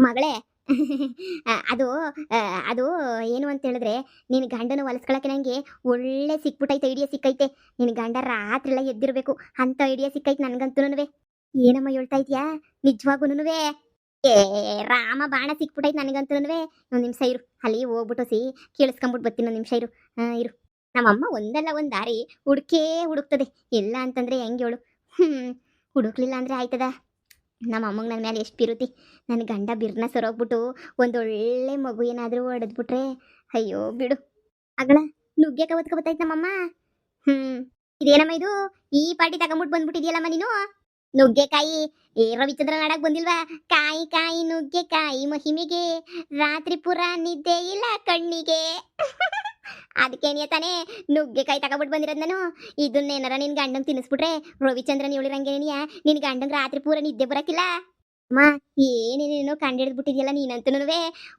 ಮಗಳೇ ಅದು ಅದು ಏನು ಅಂತ ಹೇಳಿದ್ರೆ ನಿನ್ನ ಗಂಡನ ಹೊಲಸ್ಕೊಳಕ್ಕೆ ನನಗೆ ಒಳ್ಳೆ ಸಿಕ್ಬಿಟ್ಟೈತೆ ಐಡಿಯಾ ಸಿಕ್ಕೈತೆ. ನಿನ್ನ ಗಂಡ ರಾತ್ರಿಲ್ಲ ಎದ್ದಿರಬೇಕು ಅಂತ ಐಡಿಯಾ ಸಿಕ್ಕೈತೆ ನನಗಂತೂನುವೆ ಏನಮ್ಮ ಹೇಳ್ತಾ ಇದೆಯಾ? ನಿಜವಾಗೂನುವೆ ಏ ರಾಮ ಬಾಣ ಸಿಕ್ಬಿಟ್ಟೈತೆ ನನಗಂತೂನುವೆ ಒಂದು ನಿಮಿಷ ಇರು ಅಲ್ಲಿ ಹೋಗ್ಬಿಟ್ಟು ಸಿ ಕೇಳಿಸ್ಕೊಂಬಿಟ್ಟು ಬರ್ತೀನಿ ಒಂದು ನಿಮಿಷ ಇರು. ಆ, ಇರು. ನಮ್ಮಮ್ಮ ಒಂದಲ್ಲ ಒಂದು ದಾರಿ ಹುಡುಕೇ ಹುಡುಕ್ತದೆ. ಇಲ್ಲ ಅಂತಂದ್ರೆ ಹೆಂಗೆ ಹೇಳು? ಹ್ಞೂ ಹುಡುಕ್ಲಿಲ್ಲ ಅಂದ್ರೆ ಆಯ್ತದ? ನಮ್ಮ ಅಮ್ಮಂಗೆ ನನ್ನ ಮೇಲೆ ಎಷ್ಟು ಬಿರುತಿ. ನನ್ನ ಗಂಡ ಬಿರ್ನ ಸರೋಗ್ಬಿಟ್ಟು ಒಂದೊಳ್ಳೆ ಮಗು ಏನಾದರೂ ಹೊಡೆದ್ಬಿಟ್ರೆ ಅಯ್ಯೋ ಬಿಡು. ಅಗಳ ನುಗ್ಗೆಕ ಬತ್ತಾಯ್ತು ನಮ್ಮಮ್ಮ. ಹ್ಞೂ ಇದೇನಮ್ಮ ಇದು? ಈ ಪಾರ್ಟಿ ತಗೊಂಬಿಟ್ಟು ಬಂದ್ಬಿಟ್ಟಿದೆಯಲ್ಲಮ್ಮ ನೀನು? ನುಗ್ಗೆಕಾಯಿ ಏರೋ ರವಿಚಂದ್ರ ನಾಡಕ್ ಬಂದಿಲ್ವಾ? ಕಾಯಿ ಕಾಯಿ, ನುಗ್ಗೆಕಾಯಿ ಮಹಿಮೆಗೆ. ರಾತ್ರಿ ಪುರ ನಿದ್ದೆ ಇಲ್ಲ ಕಣ್ಣಿಗೆ. ಅದಕ್ಕೇನಿಯ ತಾನೇ ನುಗ್ಗೆಕಾಯಿ ತಗೊಬಿಟ್ಟು ಬಂದಿರೋದು ನಾನು ಇದನ್ನೇನಾರ ನಿನ್ ಗಂಡನ್ ತಿನ್ನಿಸ್ಬಿಟ್ರೆ ರವಿಚಂದ್ರನ್ ಹೇಳಿರಂಗೇನಿಯ ನಿನ್ ಗಂಡನ್ ರಾತ್ರಿ ಪೂರ ನಿದ್ದೆ ಬರಕಿಲ್ಲ? ಅಮ್ಮ ಏನೇನೇನೋ ಕಂಡಿಡಿದ್ಬಿಟ್ಟಿದ್ಯಲ್ಲ ನೀನಂತನೂ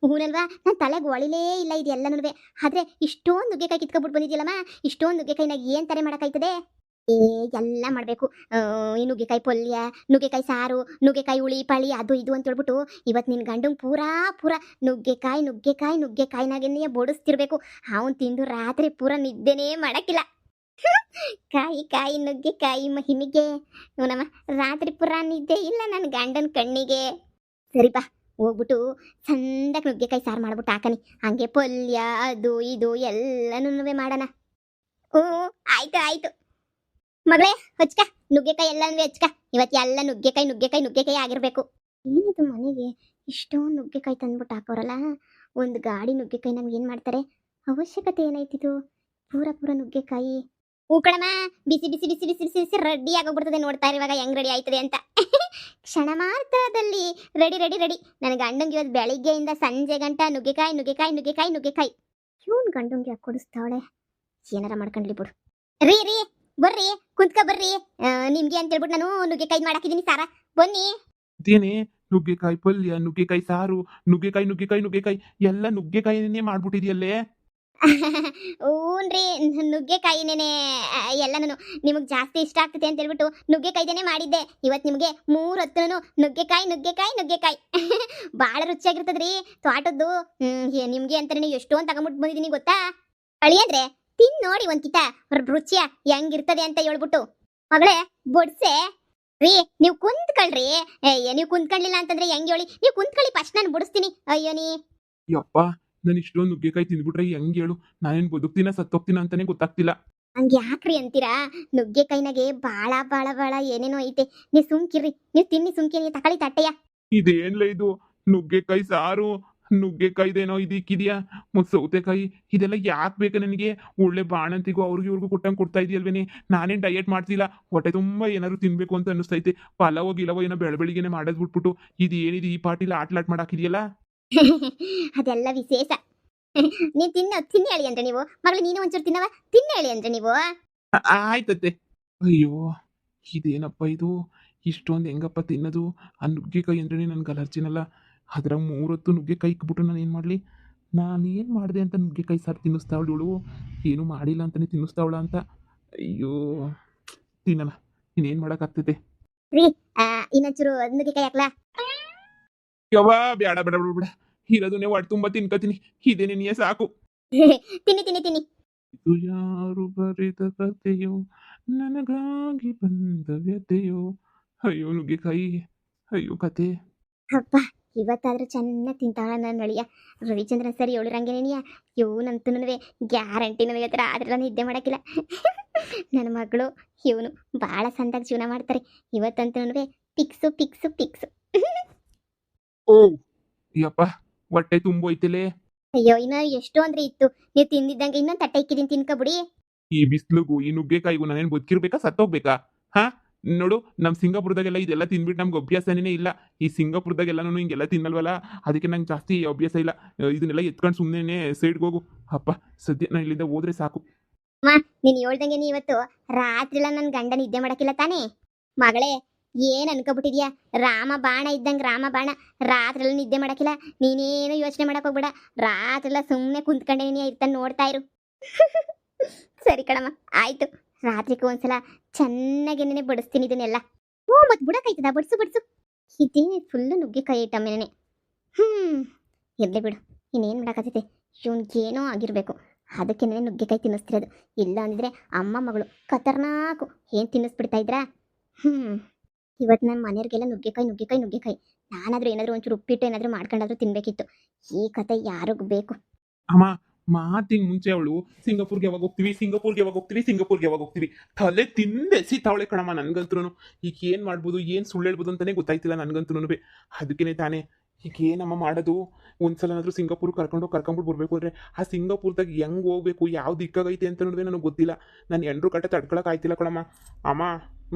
ಹೂನಲ್ವಾ? ನನ್ನ ತಲೆಗೆ ಒಳಿಲೇ ಇಲ್ಲ ಇದೆಲ್ಲನೂ ಆದ್ರೆ ಇಷ್ಟೊಂದು ನುಗ್ಗೆಕಾಯಿ ಕಿತ್ಕೊಬಿಟ್ಟು ಬಂದಿದ್ಯಲ್ಲಮ್ಮ? ಇಷ್ಟೊಂದು ನುಗ್ಗೆಕಾಯಿನಾಗ ಏನ್ ತಾರೆ ಮಾಡಕ್ಕಾಯ್ತದೆ? ಎಲ್ಲ ಮಾಡಬೇಕು. ಈ ನುಗ್ಗೆಕಾಯಿ ಪಲ್ಯ, ನುಗ್ಗೆಕಾಯಿ ಸಾರು, ನುಗ್ಗೆಕಾಯಿ ಉಳಿ ಪಳಿ, ಅದು ಇದು ಅಂತ ಹೇಳ್ಬಿಟ್ಟು ಇವತ್ತು ನಿನ್ನ ಗಂಡಂಗೆ ಪೂರಾ, ಪೂರ ನುಗ್ಗೆಕಾಯಿ ನುಗ್ಗೆಕಾಯಿ, ನುಗ್ಗೆಕಾಯಿನಾಗೇನೆ ಬೋಡಿಸ್ತಿರ್ಬೇಕು. ಅವನು ತಿಂದು ರಾತ್ರಿ ಪೂರ ನಿದ್ದೆನೇ ಮಾಡಕ್ಕಿಲ್ಲ. ಕಾಯಿ ಕಾಯಿ, ನುಗ್ಗೆಕಾಯಿ ಮಹಿಮಿಗೆ. ನಮ್ಮ ರಾತ್ರಿ ಪುರ ನಿದ್ದೆ ಇಲ್ಲ ನನ್ನ ಗಂಡನ ಕಣ್ಣಿಗೆ. ಸರಿಪಾ ಹೋಗ್ಬಿಟ್ಟು ಚಂದಕ್ಕೆ ನುಗ್ಗೆಕಾಯಿ ಸಾರು ಮಾಡ್ಬಿಟ್ಟು ಹಾಕನಿ. ಹಂಗೆ ಪಲ್ಯ, ಅದು ಇದು ಎಲ್ಲನೂ ಮಾಡೋಣ. ಹ್ಞೂ ಆಯ್ತು ಆಯ್ತು. ಮಗಳೇ, ಹಚ್ಕ, ನುಗ್ಗೆಕಾಯಿ ಎಲ್ಲನೂ ಹಚ್ಕ. ಇವತ್ತು ಎಲ್ಲ ನುಗ್ಗೆಕಾಯಿ ನುಗ್ಗೆಕಾಯಿ ನುಗ್ಗೆಕಾಯಿ ಆಗಿರ್ಬೇಕು. ಏನಿದು ಮನೆಗೆ? ಇಷ್ಟೋ ನುಗ್ಗೆಕಾಯಿ ತಂದ್ಬಿಟ್ಟು ಹಾಕೋರಲ್ಲ? ಒಂದು ಗಾಡಿ ನುಗ್ಗೆಕಾಯಿ ನಮ್ಗೆ ಏನು ಮಾಡ್ತಾರೆ? ಅವಶ್ಯಕತೆ ಏನಾಯ್ತಿದು ಪೂರ ಪೂರ ನುಗ್ಗೆಕಾಯಿ. ಹೂ ಕಣಮ್ಮ, ಬಿಸಿ ಬಿಸಿ ಬಿಸಿ ಬಿಸಿ ಬಿಸಿ ಬಿಸಿ ರೆಡಿ ಆಗೋಗ್ಬಿಡ್ತದೆ ನೋಡ್ತಾ ಇರು ಇವಾಗ ಹೆಂಗ್ ರೆಡಿ ಆಯ್ತದೆ ಅಂತ. ಕ್ಷಣ ಮಾತ್ರದಲ್ಲಿ ರೆಡಿ ರೆಡಿ ರೆಡಿ. ನನ್ನ ಗಂಡಂಗಿ ಇವತ್ತು ಬೆಳಿಗ್ಗೆಯಿಂದ ಸಂಜೆ ಗಂಟ ನುಗ್ಗೆಕಾಯಿ ನುಗ್ಗೆಕಾಯಿ ನುಗ್ಗೆಕಾಯಿ ನುಗ್ಗೆಕಾಯಿ. ಇವನ್ ಗಂಡಂಗೆ ಕೊಡಿಸ್ತಾವಳೆ? ಏನಾರ ಮಾಡ್ಕೊಂಡ್ಲಿ ಬಿಡು. ರೀ ರೀ ಬರ್ರಿ ಕುಂತ್ಕ ಬರ್ರಿ. ನಿಮ್ಗೆ ಅಂತ ಹೇಳ್ಬಿಟ್ಟು ನಾನು ನುಗ್ಗೆಕಾಯಿ ಮಾಡಾಕಿದ್ದೀನಿ ಸಾರ. ಬನ್ನಿ. ಇದೇನೆ ನುಗ್ಗೆಕಾಯಿ ಪಲ್ಯ ನುಗ್ಗೆಕಾಯಿ ಸಾರು ನುಗ್ಗೆಕಾಯಿ ನುಗ್ಗೆಕಾಯಿ ನುಗ್ಗೆಕಾಯಿ ಎಲ್ಲ ನುಗ್ಗೆಕಾಯಿನೇ ಮಾಡ್ಬಿಟ್ಟಿದ್ಯಲ್ಲೇ? ಹ್ಞೂನ್ರಿ ನುಗ್ಗೆಕಾಯಿನೇನೆ ಎಲ್ಲನೂ ನಿಮಗೆ ಜಾಸ್ತಿ ಇಷ್ಟ ಆಗ್ತದೆ ಅಂತ ಹೇಳ್ಬಿಟ್ಟು ನುಗ್ಗೆಕಾಯಿದೇನೆ ಮಾಡಿದ್ದೆ. ಇವತ್ತು ನಿಮಗೆ ಮೂರು ಹೊತ್ತು ನುಗ್ಗೆಕಾಯಿ ನುಗ್ಗೆಕಾಯಿ ನುಗ್ಗೆಕಾಯಿ. ಭಾಳ ರುಚಿಯಾಗಿರ್ತದ್ರಿ. ತೋಟದ್ದು ನಿಮ್ಗೆ ಅಂತಾನೆ ಎಷ್ಟೊಂದು ತಗೊಂಬಿಟ್ಟು ಬಂದಿದ್ದೀನಿ ಗೊತ್ತಾ? ಅಳಿ ಅಂದ್ರೆ? ತಿನ್ ನೋಡಿ ಒಂದ್ ಕಿತ ರುಚಿಯ ಹೆಂಗಿರ್ತದೆ ಅಂತ ಹೇಳ್ಬಿಟ್ಟು. ಮಗಳೇ ಬೊಡ್ಸೆ ರೀ ನೀವು ಕುಂತ್ಕೊಳ್ರಿ. ಏ ನೀವು ಕುಂತ್ಕೊಳ್ಳಿಲ್ಲ ಅಂತಂದ್ರೆ ಹೆಂಗ್ ಹೇಳಿ? ನೀವು ಕುಂತ್ಕೊಳ್ಳಿ ಫಸ್ಟ್ ನಾನು ಬುಡಿಸ್ತೀನಿ. ಅಯ್ಯೋ ನೀ. ಯಪ್ಪ ನಾನು ಇಷ್ಟೊಂದು ನುಗ್ಗೆಕಾಯಿ ತಿಂದ್ಬಿಟ್ರೆ ಹೆಂಗ್ ಹೇಳು? ನಾನೇನ್ ಬದುಕ್ತೀನ ಸತ್ತೋಗ್ತೀನ ಅಂತಾನೆ ಗೊತ್ತಾಗ್ತಿಲ್ಲ. ಹಂಗೆ ಯಾಕ್ರಿ ಅಂತೀರಾ? ನುಗ್ಗೆಕಾಯಿನಾಗೆ ಬಾಳ ಬಾಳ ಬಾಳ ಏನೇನೋ ಐತೆ. ನೀ ಸುಮ್ಕಿರ್ರಿ. ನೀವು ತಿನ್ನಿ ಸುಮ್ಕಿರಿ ತಕಳಿ ತಟ್ಟೆಯ? ಇದೇನ್ಲ ಇದು? ನುಗ್ಗೆಕಾಯಿ ಸಾರು ನುಗ್ಗೆಕಾಯಿದೇನೋ ಇದಕ್ಕಿದ್ಯಾ ಮತ್ತು ಸೌತೆಕಾಯಿ ಇದೆಲ್ಲ ಯಾಕೆ ಬೇಕು ನನಗೆ? ಒಳ್ಳೆ ಬಾಣಂತಿಗೂ ಅವ್ರಿಗೆ ಇವ್ರಿಗೂ ಕೊಟ್ಟಂಗೆ ಕೊಡ್ತಾ ಇದೆಯಲ್ವೇನೆ? ನಾನೇನು ಡಯಟ್ ಮಾಡ್ತಿಲ್ಲ? ಹೊಟ್ಟೆ ತುಂಬ ಏನಾದ್ರು ತಿನ್ಬೇಕು ಅಂತ ಅನ್ನಿಸ್ತೈತೆ. ಪಲಾವೋ ಗಿಲವೋ ಏನೋ ಬೆಳ ಮಾಡೋದು ಬಿಟ್ಬಿಟ್ಟು ಇದು ಏನಿದೆ ಈ ಪಾರ್ಟಿಲಿ ಆಟ್ಲಾಟ್ ಮಾಡಾಕಿದೆಯಲ್ಲ ಅದೆಲ್ಲ ವಿಶೇಷ. ನೀನು ತಿನ್ನ ತಿನ್ನ ಹೇಳಿ ಅಂದ್ರೆ ನೀವು? ಮಗಳು ನೀನು ಒಂಚೂರು ತಿನ್ನವ? ತಿನ್ನ ಹೇಳಿ ಅಂದ್ರೆ ನೀವು? ಆಯ್ತತ್ತೆ. ಅಯ್ಯೋ ಇದೇನಪ್ಪ ಇದು? ಇಷ್ಟೊಂದು ಹೆಂಗಪ್ಪ ತಿನ್ನೋದು? ಆ ನುಗ್ಗೆಕಾಯಿ ಅಂದ್ರೆ ನನ್ಗೆ ಅಲರ್ಜಿನಲ್ಲ. ಅದ್ರಾಗ ಮೂರೊತ್ತು ನುಗ್ಗೆಕಾಯಿ ಇಕ್ಬಿಟ್ಟು ನಾನು ಏನು ಮಾಡಲಿ? ನಾನು ಏನು ಮಾಡಿದೆ ಅಂತ ನುಗ್ಗೆಕಾಯಿ ಸಾರು ತಿನ್ನಿಸ್ತಾವಳು ಇವಳು? ಏನೂ ಮಾಡಿಲ್ಲ ಅಂತಲೇ ತಿನ್ನಿಸ್ತಾವಳ ಅಂತ? ಅಯ್ಯೋ ತಿನ್ನಲ್ಲ ಇನ್ನೇನು ಮಾಡೋಕ್ಕಾಗ್ತೈತೆ? ಆ, ಇನ್ನೊಂಚೂರು ನುಗ್ಗೆಕಾಯಿ ಹಾಕ್ಲಾ? ಯವ್ವ ಬೇಡ ಬೇಡ ಬೇಡ ಬೇಡ ಇರೋದನ್ನೇ ತುಂಬ ತಿನ್ಕೋತೀನಿ ಇದೇ ನಿನಗೆ ಸಾಕು. ತಿನ್ನಿ ತಿನ್ನಿ ತಿನ್ನಿ. ಇದು ಯಾರು ಬರೆದ ಕಥೆಯೋ? ನನಗಾಗಿ ಬಂದ ವ್ಯಥೆಯೋ? ಅಯ್ಯೋ ನುಗ್ಗೆಕಾಯಿ ಅಯ್ಯೋ ಕತೆ ಅಪ್ಪ ಇವತ್ತಾದ್ರೂ ಚೆನ್ನಾಗಿ ತಿಂತಾಳ ನನ್ನ ಅಳಿಯ. ರವಿಚಂದ್ರ ಸರಿ ಇವು ಇವನಂತೂ ಗ್ಯಾರಂಟಿ ನನಗೆ ಹತ್ರ ಆದ್ರೆ ನಿದ್ದೆ ಮಾಡೋಕ್ಕಿಲ್ಲ. ನನ್ನ ಮಗಳು ಇವನು ಭಾಳ ಸಂದಾಗಿ ಜೀವನ ಮಾಡ್ತಾರೆ. ಇವತ್ತಂತೂ ಪಿಕ್ಸು ಪಿಕ್ಸು ಪಿಕ್ಸು. ಓ ಯಪ್ಪ ಹೊಟ್ಟೆ ತುಂಬೋಯ್ತಿಲೇ. ಅಯ್ಯೋ ಇನ್ನ ಎಷ್ಟು ಅಂದ್ರೆ ಇತ್ತು. ನೀವು ತಿಂದಿದ್ದಂಗೆ ಇನ್ನೊಂದು ತಟ್ಟೆ ಇಕ್ಕಿದೀನಿ ತಿನ್ಕೊಬಿಡಿ. ಈ ಬಿಸ್ಲುಗೂ ಈ ನುಗ್ಗೆಕಾಯಿಗೂ ನಾನೇನು ಬದುಕಿರ್ಬೇಕಾ? ಸತ್ತೋಗ್ಬೇಕಾ? ಹಾ? ನೋಡು ನಮ್ಮ ಸಿಂಗಾಪುರದಾಗೆಲ್ಲ ಇದೆಲ್ಲ ತಿನ್ಬಿಟ್ಟು ನಮ್ಗೆ ಅಭ್ಯಾಸನೇ ಇಲ್ಲ. ಈ ಸಿಂಗಾಪುರದಾಗೆಲ್ಲನೂ ಹಿಂಗೆಲ್ಲ ತಿನ್ನಲ್ವಲ್ಲ? ಅದಕ್ಕೆ ನಂಗೆ ಜಾಸ್ತಿ ಅಭ್ಯಾಸ ಇಲ್ಲ. ಇದನ್ನೆಲ್ಲ ಎತ್ಕೊಂಡು ಸುಮ್ಮನೆ ಸೈಡ್ಗೆ ಹೋಗು. ಅಪ್ಪ, ಸದ್ಯ ನಾನು ಇಲ್ಲಿಂದ ಹೋದ್ರೆ ಸಾಕು. ನೀನು ಹೇಳ್ದಂಗೆ ನೀ ಇವತ್ತು ರಾತ್ರಿ ಎಲ್ಲ ನನ್ನ ಗಂಡ ನಿದ್ದೆ ಮಾಡಕ್ಕಿಲ್ಲ ತಾನೇ? ಮಗಳೇ, ಏನ್ ಅನ್ಕೊಬಿಟ್ಟಿದ್ಯಾ? ರಾಮ ಬಾಣ ಇದ್ದಂಗೆ ರಾಮ ಬಾಣ. ರಾತ್ರಿ ಎಲ್ಲ ನಿದ್ದೆ ಮಾಡಕ್ಕಿಲ್ಲ. ನೀನೇನು ಯೋಚನೆ ಮಾಡಕ್ ಹೋಗ್ಬೇಡ. ರಾತ್ರಿ ಎಲ್ಲ ಸುಮ್ಮನೆ ಕುಂತ್ಕೊಂಡೇನಿ ಇರ್ತಾನೆ ನೋಡ್ತಾ ಇರು. ಸರಿ ಕಣಮ್ಮ, ಆಯ್ತು. ರಾತ್ರಿಗೆ ಒಂದ್ಸಲ ಚೆನ್ನಾಗಿ ನೆನೆ ಬಡಿಸ್ತೀನಿ ಇದನ್ನೆಲ್ಲ. ಓ ಮತ್ತೆ ಬುಡಕಾಯ್ತದ ಬಡಿಸು ಬಡಿಸು. ಇದೇನೆ ಫುಲ್ಲು ನುಗ್ಗೆಕಾಯಿ ಐಟಮ್ ಏನೇ. ಹ್ಞೂ ಇರಲಿ ಬಿಡು. ಇನ್ನೇನು ಮಾಡೋಕ್ಕತ್ತೈತೆ ಏನೋ ಆಗಿರಬೇಕು. ಅದಕ್ಕೆ ನುಗ್ಗೆಕಾಯಿ ತಿನ್ನಿಸ್ತಿರೋದು. ಇಲ್ಲ ಅಂದಿದ್ರೆ ಅಮ್ಮ, ಮಗಳು ಖತರ್ನಾಕು ಏನು ತಿನ್ನಿಸ್ಬಿಡ್ತಾ ಇದ್ರಾ? ಹ್ಞೂ ಇವತ್ತು ನನ್ನ ಮನೆಯವ್ರಿಗೆಲ್ಲ ನುಗ್ಗೆಕಾಯಿ ನುಗ್ಗೆಕಾಯಿ ನುಗ್ಗೆಕಾಯಿ. ನಾನಾದರೂ ಏನಾದರೂ ಒಂಚೂರು ಉಪ್ಪಿಟ್ಟು ಏನಾದರೂ ಮಾಡ್ಕೊಂಡಾದ್ರೂ ತಿನ್ನಬೇಕಿತ್ತು ಈ ಕತೆ ಯಾರಿಗೂ ಬೇಕು? ಅಮ್ಮ ಮಾತಿಗೆ ಮುಂಚೆ ಅವಳು, ಸಿಂಗಾಪುರ್ಗೆ ಯಾವಾಗ ಹೋಗ್ತೀವಿ? ಸಿಂಗಾಪುರ್ಗೆ ಯಾವಾಗ ಹೋಗ್ತೀವಿ? ಸಿಂಗಾಪುರ್ಗೆ ಯಾವಾಗ ಹೋಗ್ತೀವಿ? ತಲೆ ತಿಂದೆ ತಾವಳೆ ಕಣಮ್ಮ ನನ್ಗಂತೂ ಈಗ ಏನು ಮಾಡ್ಬೋದು, ಏನು ಸುಳ್ಳು ಹೇಳ್ಬೋದು ಅಂತಾನೆ ಗೊತ್ತಾಯ್ತಿಲ್ಲ ನನ್ಗಂತೂ ಅದಕ್ಕೇನೆ ತಾನೇ, ಈಗ ಏನಮ್ಮ ಮಾಡೋದು? ಒಂದ್ಸಲನಾದ್ರೂ ಸಿಂಗಾಪುರ್ ಕರ್ಕೊಂಡು ಕರ್ಕೊಂಡ್ಬಿಟ್ಟು ಬರ್ಬೇಕು ಅಂದ್ರೆ ಆ ಸಿಂಗಾಪುರ್ದಾಗ ಹೆಂಗೆ ಹೋಗ್ಬೇಕು? ಯಾವ ದಿಕ್ಕಾಗೈತೆ ಅಂತ ನೋಡಿದ್ರೆ ನನಗೆ ಗೊತ್ತಿಲ್ಲ. ನಾನು ಎಂಡ್ರು ಕಟ್ಟೆ ತಡ್ಕೊಳಕ್ಕೆ ಆಯ್ತಿಲ್ಲ ಕಣಮ್ಮ. ಅಮ್ಮ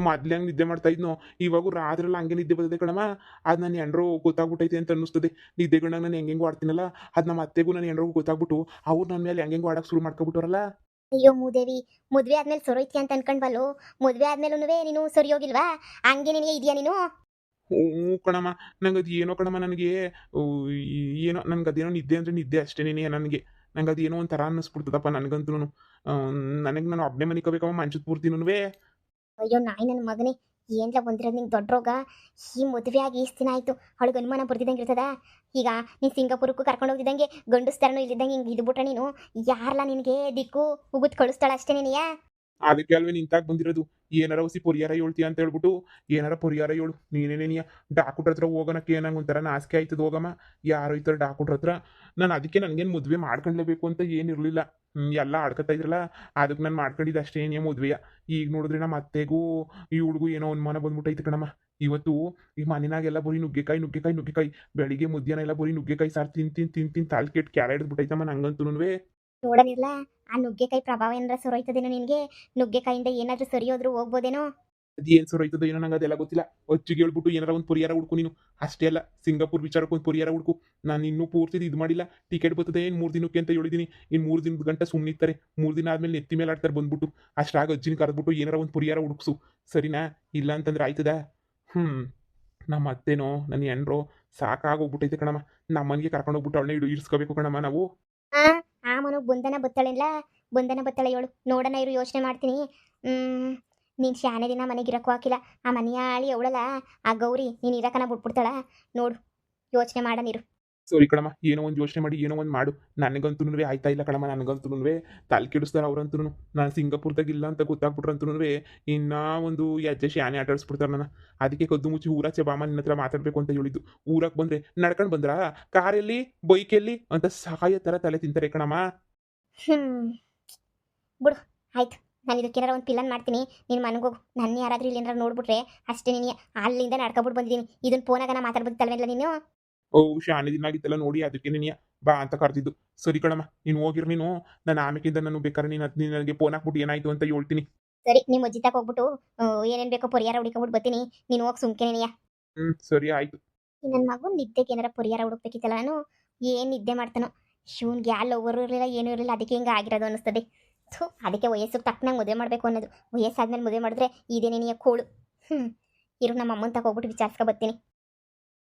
ಮೊದ್ಲು ಹೆಂಗೆ ನಿದ್ದೆ ಮಾಡ್ತಾ ಇದ್ನೋ ಇವಾಗೂ ರಾತ್ರೆಲ್ಲ ಹಂಗೆ ನಿದ್ದೆ ಬರ್ತದೆ ಕಣಮ್ಮ. ಅದು ನಾನು ಎಂಡ್ರು ಗೊತ್ತಾಗ್ಬಿಟ್ಟೈತೆ ಅಂತ ಅನ್ನಿಸ್ತದೆ. ನಿದ್ದೆಗಳನ್ನ ನಾನು ಹೆಂಗೆ ಆಡ್ತೀನಲ್ಲ ಅದು ನಮ್ಮ ಅತ್ತೆಗೂ ನಾನು ಹೆಂಡ್ರಿಗೂ ಗೊತ್ತಾಗ್ಬಿಟ್ಟು ಅವ್ರು ನನ್ನ ಮೇಲೆ ಹೆಂಗೆ ಆಡಕ್ಕೆ ಶುರು ಮಾಡ್ಕೊಬಿಟ್ಟವ್ರಲ್ಲ. ಅಯ್ಯೋ ಮೂದೇವಿ ಮದುವೆ ಆದ್ಮೇಲೆ ಸೊರೈತಿ ಅಂತ ಅನ್ಕೊಂಡ್ವಲ್ಲು? ಮದುವೆ ಆದ್ಮೇಲೆ ನೀನು ಸರಿ ಹೋಗಿಲ್ವಾ ಹಂಗೆ ನಿನಗೆ ಇದೆಯಾ ನೀನು? ಹ್ಞೂ ಕಣಮ್ಮ ನಂಗೆ ಅದು ಏನೋ ಕಣಮ್ಮ ನನಗೆ ಏನೋ ನನಗೆ ಅದೇನೋ ನಿದ್ದೆ ಅಂದರೆ ನಿದ್ದೆ ಅಷ್ಟೇ ನನಗೆ. ನಂಗೆ ಅದು ಏನೋ ಒಂಥರ ಅನ್ನಿಸ್ಬಿಡ್ತದಪ್ಪ ನನಗಂತೂ ನನಗೆ ನಾನು ಒಬ್ಬನೇ ಮನಿಕೋಬೇಕಮ್ಮ ಮನ್ಸದ ಪೂರ್ತಿ ಪೂರ್ತಿನೂ ಅಯ್ಯೋ ನಾಯಿ ನನ್ನ ಮಗನೇ, ಏನ್ಲ ಬಂದಿರೋದು ನಿಂಗೆ ದೊಡ್ಡ ರೋಗ? ಈ ಮದುವೆ ಆಗಿ ಇಷ್ಟು ದಿನ ಆಯಿತು? ಅವಳಿಗೆ ಅನುಮಾನ ಬರ್ತಿದ್ದಂಗೆ ಇರ್ತದ? ಈಗ ನೀನು ಸಿಂಗಾಪುರಕ್ಕೂ ಕರ್ಕೊಂಡು ಹೋಗ್ತಿದ್ದಂಗೆ ಗಂಡಸ್ತರನು ಇಲ್ಲಿದ್ದಂಗೆ ಹಿಂಗೆ ಇದ್ಬಿಟ್ರೆ ನೀನು? ಯಾರಲ್ಲ ನಿನಗೆ ದಿಕ್ಕು ಉಗುತ್ ಕಳಿಸ್ತಾಳ ಅಷ್ಟೇ ನೀನೆಯ? ಅದಕ್ಕೆ ಅಲ್ವೇ ನಿಂತಾಗ ಬಂದಿರೋದು? ಏನಾರ ಹೊಸಿ ಪರಿಹಾರ ಹೇಳ್ತೀಯ ಅಂತ ಹೇಳ್ಬಿಟ್ಟು, ಏನಾರ ಪರಿಹಾರ ಹೇಳು ನೀನೇನೇನಿಯ ಡಾಕ್ಟ್ರ ಹತ್ರ ಹೋಗೋಣಕ್ಕೆ ಏನಂಗೆ ಒಂಥರ ನಾಸಿಕೆ ಆಯ್ತದ ಹೋಗಮ್ಮ. ಯಾರೋ ಇತರ ಡಾಕ್ಟ್ರ ಹತ್ರ. ನಾನು ಅದಕ್ಕೆ ನನಗೇನು ಮದುವೆ ಮಾಡ್ಕೊಂಡ್ಲೇಬೇಕು ಅಂತ ಏನಿರಲಿಲ್ಲ ಎಲ್ಲ ಆಡ್ಕೊತಾ ಇದ್ರಲ್ಲ ಅದಕ್ಕೆ ನಾನು ಮಾಡ್ಕೊಂಡಿದ್ದೆ ಅಷ್ಟೇ ಏನೇ ಮದುವೆಯ. ಈಗ ನೋಡಿದ್ರೆ ನಮ್ಮ ಅತ್ತೆಗೂ, ಈ ಹುಡುಗು ಏನೋ ಅನುಮಾನ ಬಂದ್ಬಿಟ್ಟೈತೆ ಕಣಮ್ಮ. ಇವತ್ತು ಈ ಮನೆಯಾಗೆಲ್ಲ ಬರೀ ನುಗ್ಗೆಕಾಯಿ ನುಗ್ಗೆಕಾಯಿ ನುಗ್ಗೆಕಾಯಿ. ಬೆಳಿಗ್ಗೆ ಮಧ್ಯಾಹ್ನ ಎಲ್ಲ ಬರೀ ನುಗ್ಗೆಕಾಯಿ ಸಾರು ತಿನ್ ತಿನ್ ತಿನ್ ತಿನ್ ತಾಲ್ ಕೆಟ್ಟು ಕ್ಯಾರ ಆ ನುಗ್ಗೆಕಾಯಿ ಪ್ರಭಾವ ಏನಾರ ಸುರೋಯ್ತದೇನೋ ನಿನ್ಗೆ? ನುಗ್ಗೆಕಾಯಿಂದ ಏನಾದರೂ ಸರಿ ಹೋದ್ರೂ ಹೋಗ್ಬೋದೇನೋ ಏನ್ ಶುರು ಆಯ್ತದ ಏನೋ ನಂಗೆ ಅದೆಲ್ಲ ಗೊತ್ತಿಲ್ಲ. ಹೊಚ್ಚಿಗೆ ಹೇಳ್ಬಿಟ್ಟು ಏನಾರ ಒಂದು ಪರಿಹಾರ ಹುಡ್ಕು ನೀನು. ಅಷ್ಟೇ ಅಲ್ಲ ಸಿಂಗಾಪುರ್ ವಿಚಾರಕ್ಕೆ ಒಂದು ಪರಿಹಾರ ಹುಡ್ಕು. ನಾನು ಇನ್ನೂ ಪೂರ್ತಿ ಇದು ಮಾಡಿಲ್ಲ. ಟಿಕೆಟ್ ಬರ್ತದೆ ಏನು ಮೂರು ದಿನಕ್ಕೆ ಅಂತ ಹೇಳಿದ್ದೀನಿ ಇನ್ನು ಮೂರು ದಿನದ ಗಂಟೆ ಸುಮ್ಮನಿರ್ತಾರೆ ಮೂರು ದಿನ ಆದ್ಮೇಲೆ ನೆತ್ತಿ ಮೇಲೆ ಆಡ್ತಾರೆ ಬಂದ್ಬಿಟ್ಟು. ಅಷ್ಟಾಗ ಅಜ್ಜಿನ ಕರೆದ್ಬಿಟ್ಟು ಏನಾರ ಒಂದು ಪರಿಹಾರ ಹುಡುಕ್ಸು. ಸರಿನಾ? ಇಲ್ಲ ಅಂತಂದ್ರೆ ಆಯ್ತದ? ಹ್ಞೂ ನಮ್ಮ ಅತ್ತೇನೋ ನನ್ನ ಹೆಣ್ರೋ ಸಾಕಾಗೋಗ್ಬಿಟ್ಟೈತೆ ಕಣಮ್ಮ. ನಮ್ಮ ಮನೆಗೆ ಕರ್ಕೊಂಡು ಹೋಗ್ಬಿಟ್ಟು ಅವಳನ್ನ ಇಡು ಇಡ್ಸ್ಕೋಬೇಕು ಕಣಮ್ಮ ನಾವು. ಆ ಬುಂದನ ಬತ್ತಳಿಲ್ಲ ಬುಂದನ ಬತ್ತಳ ಏಳು ನೋಡೋಣ ಇರು, ಯೋಚನೆ ಮಾಡ್ತೀನಿ. ನೀನು ಶಾನೆ ದಿನ ಮನೆಗೆ ಇರಕ್ಕೂ ಹಾಕಿಲ್ಲ. ಆ ಮನೆಯ ಆಳಿ ಅವಳಲ್ಲ, ಆ ಗೌರಿ, ನೀನು ಇರಕನ ಬಿಟ್ಬಿಡ್ತಾಳ. ನೋಡು, ಯೋಚನೆ ಮಾಡೋಣಿರು ಸರಿ ಕಣಮ್ಮ, ಏನೋ ಒಂದು ಯೋಚನೆ ಮಾಡಿ, ಏನೋ ಒಂದು ಮಾಡು. ನನಗಂತೂ ಆಯ್ತಾ ಇಲ್ಲ ಕಣಮ್ಮ ನನಗಂತೂ ತಲೆ ಕೆಡಿಸ್ತಾರೆ ಅವ್ರಂತೂ ನಾನು ಸಿಂಗಾಪುರ್ದಾಗ ಇಲ್ಲ ಅಂತ ಗೊತ್ತಾಗ್ಬಿಟ್ರಂತೂ ಇನ್ನೂ ಒಂದು ಹೆಜ್ಜೆ ಶಾನೆ ಆಟಾಡಿಸ್ಬಿಡ್ತಾರೆ ನಾನು ಅದಕ್ಕೆ ಕದ್ದು ಮುಚ್ಚಿ ಊರಾಚೆ ಬಾಮ ನಿನ್ನ ಹತ್ರ ಮಾತಾಡಬೇಕು ಅಂತ ಹೇಳಿದ್ದು. ಊರಕ್ಕೆ ಬಂದರೆ ನಡ್ಕೊಂಡು ಬಂದ್ರಾ? ಕಾರಲ್ಲಿ? ಬೈಕಲ್ಲಿ? ಅಂತ ಸಹಾಯ ಥರ ತಲೆ ತಿಂತಾರೆ ಕಣಮ್ಮ. ಹ್ಮ್. ಬಿಡು ಆಯ್ತು. ನಾನು ಇದಕ್ಕೇನಾರ ಒಂದು ಪಿಲ್ಲನ್ ಮಾಡ್ತೀನಿ. ನೀನು ಮನಗೋಗು ನನ್ನ ಯಾರಾದ್ರೂ ಇಲ್ಲಿ ಏನಾರ ನೋಡ್ಬಿಟ್ರೆ ಅಷ್ಟೇ ನೀನು ಅಲ್ಲಿಂದ ನಡ್ಕೊಬಿಟ್ಟು ಬಂದಿದ್ದೀನಿ ಇದನ್ನ ಫೋನಾಗ ನಾ ಮಾತಾಡ್ಬೇಕಲ್ವಲ್ಲ ನೀನು? ಓ ಶಾನೆ ದಿನ ಆಗಿತ್ತಲ್ಲ ನೋಡಿ ಅದಕ್ಕೆ ನೀನು ಬಾ ಅಂತ ಕರೆದಿದ್ದು. ಸರಿ ಕಣಮ್ಮ ನೀನು ಹೋಗಿರ್ ನೀನು. ನಾನು ಆಮೇಕಿಂದ ನಾನು ಬೇಕಾದ್ರೆ ನೀನು ನೀನು ನನಗೆ ಫೋನ್ ಹಾಕ್ಬಿಟ್ಟು ಏನಾಯ್ತು ಅಂತ ಹೇಳ್ತೀನಿ. ಸರಿ ನಿಮ್ಮ ಅಜ್ಜಿ ತಕ ಹೋಗ್ಬಿಟ್ಟು ಏನೇನು ಬೇಕೋ ಪರಿಹಾರ ಹುಡುಕೊಂಡ್ಬಿಟ್ಟು ಬರ್ತೀನಿ. ನೀನು ಹೋಗಿ ಸುಮ್ಕೆ ನೀನಿಯ ಹ್ಞೂ ಸರಿ ಆಯಿತು. ನನ್ನ ಮಗು ನಿದ್ದೆಗೆ ಏನಾರ ಪರಿಹಾರ ಹುಡುಕ್ಬೇಕಿತ್ತಲ್ಲ ನಾನು? ಏನು ನಿದ್ದೆ ಮಾಡ್ತಾನೋ? ಶಿವನ್ಗೆ ಯಾವ ಲವ್ವರು ಇರಲಿಲ್ಲ, ಏನೂ ಇರಲಿಲ್ಲ, ಅದಕ್ಕೆ ಹಿಂಗೆ ಆಗಿರೋದು ಅನ್ನಿಸ್ತದೆ. ಥು, ಅದಕ್ಕೆ ವಯಸ್ಸಿಗೆ ತಕ್ಕನಂಗೆ ಮದುವೆ ಮಾಡಬೇಕು ಅನ್ನೋದು. ವಯಸ್ಸಾದ್ಮೇಲೆ ಮದುವೆ ಮಾಡಿದ್ರೆ, ಇದೇನೇ ನೀ ಕೋಳು. ಹ್ಞೂ ಇರು, ನಮ್ಮ ಅಮ್ಮನ ತಗೋಗ್ಬಿಟ್ಟು ವಿಚಾರಿಸ್ಕೊ ಬರ್ತೀನಿ.